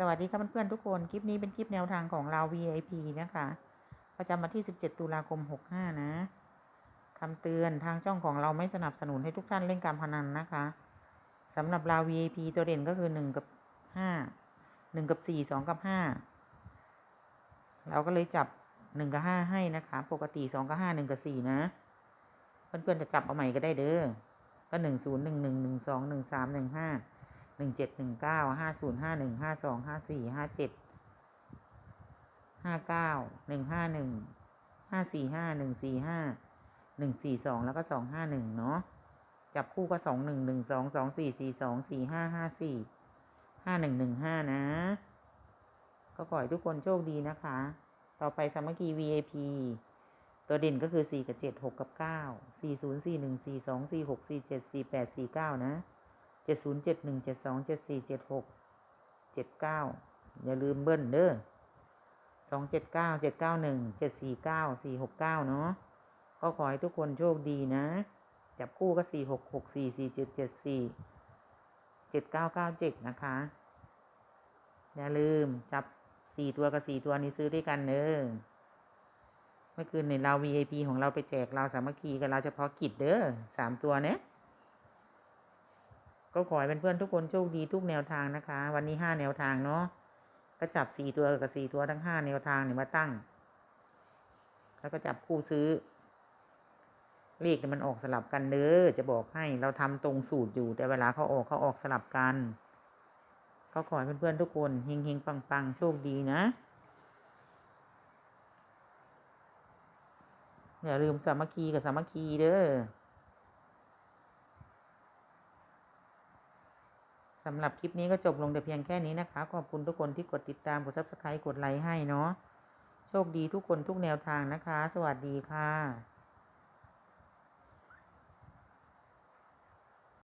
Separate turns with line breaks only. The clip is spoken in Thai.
สวัสดีครับเพื่อนๆทุกคน คลิปนี้เป็นคลิปแนวทางของเรา VIP นะคะ ประจำวันที่ 17 ตุลาคม 65 นะคำเตือนทางช่องของเราไม่สนับสนุนให้ทุกท่านเล่นการพนันนะคะสำหรับเรา VIP ตัวเด่นก็คือ 1 กับ 5 1 กับ 4 2 กับ 5 เราก็เลยจับ 1 กับ 5 ให้นะคะ ปกติ 2 กับ 5 1 กับ 4 นะ เพื่อนๆจะจับเอาใหม่ก็ได้เด้อ ก็ 1 0 1 1 1 2 1 3 1 5 หนึ่งเจ็ดหนึ่งเก้าห้าศูนย์ห้าหนึ่งห้าสองห้าสี่ห้าเจ็ดห้าเก้าหนึ่งห้าหนึ่งห้าสี่ห้าหนึ่งสี่ห้าหนึ่งสี่สองแล้วก็สองห้าหนึ่งเนาะจับคู่ก็สองหนึ่งหนึ่งสองสองสี่สี่สองสี่ห้าห้าสี่ห้าหนึ่งหนึ่งห้านะ ก็ขอให้ทุกคนโชคดีนะคะ ต่อไปสามัคคี VIP ตัวเด่นก็คือสี่กับเจ็ดหกกับเก้าสี่ศูนย์สี่หนึ่งสี่สองสี่หกสี่เจ็ดสี่แปดสี่เก้านะ เจ็ดศูนย์เจ็ดหนึ่งเจ็ดสองเจ็ดสี่เจ็ดหกเจ็ดเก้าอย่าลืมเบิ้ลเด้อสองเจ็ดเก้าเจ็ดเก้าหนึ่งเจ็ดสี่เก้าสี่หกเก้าเนาะก็ขอให้ทุกคนโชคดีนะ จับคู่ก็สี่หกหกสี่สี่เจ็ดเจ็ดสี่เจ็ดเก้าเก้าเจ็ดนะคะ อย่าลืมจับสี่ตัวกับสี่ตัวนี้ซื้อด้วยกันเนอเมื่อคืนในเรา VIP ของเราไปแจกเราสามัคคีกับเราเฉพาะกิจเด้อสามตัวเนี้ย ก็ขอให้เพื่อนๆทุกคนโชคดีทุกแนวทางนะคะ วันนี้ห้าแนวทางเนาะก็จับสี่ตัวกับสี่ตัวทั้งห้าแนวทางเนี่ยมาตั้ง แล้วก็จับคู่ซื้อ เลขมันออกสลับกันเด้อจะบอกให้เราทำตรงสูตรอยู่แต่เวลาเขาออกเขาออกสลับกัน ก็ขอให้เพื่อนๆทุกคนเฮงๆปังๆ โชคดีนะอย่าลืมสามัคคีกับสามัคคีเด้อ สำหรับคลิปนี้ก็จบลงแต่เพียงแค่นี้นะคะ ขอบคุณทุกคนที่กดติดตามกด subscribe กดไลค์ให้เนาะโชคดีทุกคนทุกแนวทางนะคะ สวัสดีค่ะ